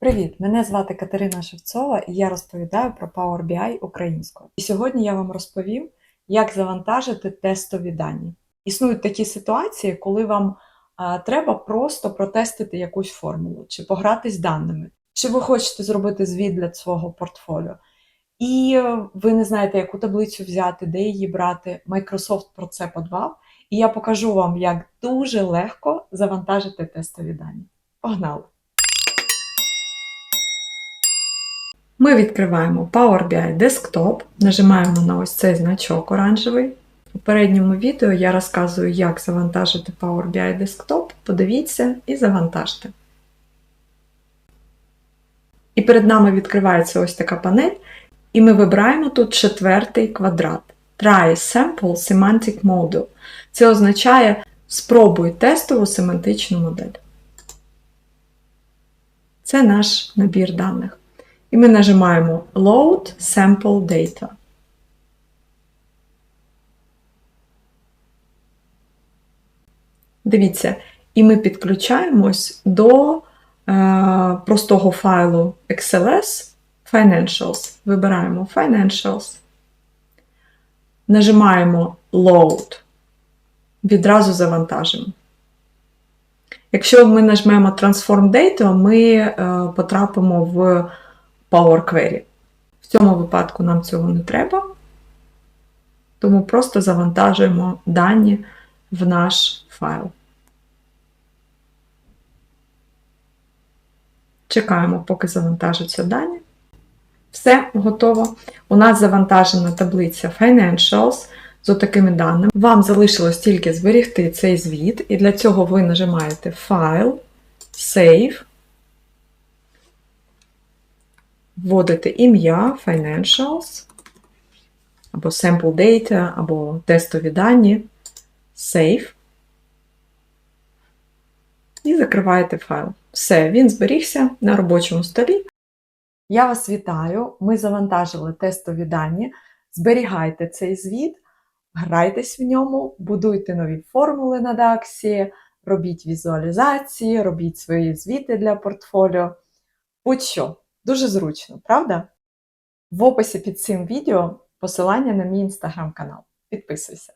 Привіт! Мене звати Катерина Шевцова і я розповідаю про Power BI українською. І сьогодні я вам розповім, як завантажити тестові дані. Існують такі ситуації, коли вам а, треба просто протестити якусь формулу чи пограти з даними, чи ви хочете зробити звіт для свого портфоліо. І ви не знаєте, яку таблицю взяти, де її брати. Microsoft про це подбав, і я покажу вам, як дуже легко завантажити тестові дані. Погнали! Ми відкриваємо Power BI Desktop, нажимаємо на ось цей значок оранжевий. У передньому відео я розказую, як завантажити Power BI Desktop. Подивіться і завантажте. І перед нами відкривається ось така панель, і ми вибираємо тут четвертий квадрат. Try Sample Semantic Model. Це означає спробуй тестову семантичну модель. Це наш набір даних. І ми нажимаємо Load Sample Data. Дивіться, і ми підключаємось до е, простого файлу XLS Financials. Вибираємо Financials, нажимаємо Load. Відразу завантажимо. Якщо ми нажмемо Transform Data, ми е, потрапимо в Power Query. В цьому випадку нам цього не треба, тому просто завантажуємо дані в наш файл. Чекаємо, поки завантажаться дані. Все готово. У нас завантажена таблиця Financials з отакими даними. Вам залишилось тільки зберігти цей звіт, і для цього ви нажимаєте Файл, Save, вводите ім'я Financials, або Sample Data, або тестові дані, Save. І закриваєте файл. Все, він зберігся на робочому столі. Я вас вітаю! Ми завантажили тестові дані. Зберігайте цей звіт, грайтесь в ньому, будуйте нові формули на DAX, робіть візуалізації, робіть свої звіти для портфоліо. Будь-що, дуже зручно, правда? В описі під цим відео посилання на мій інстаграм-канал. Підписуйся.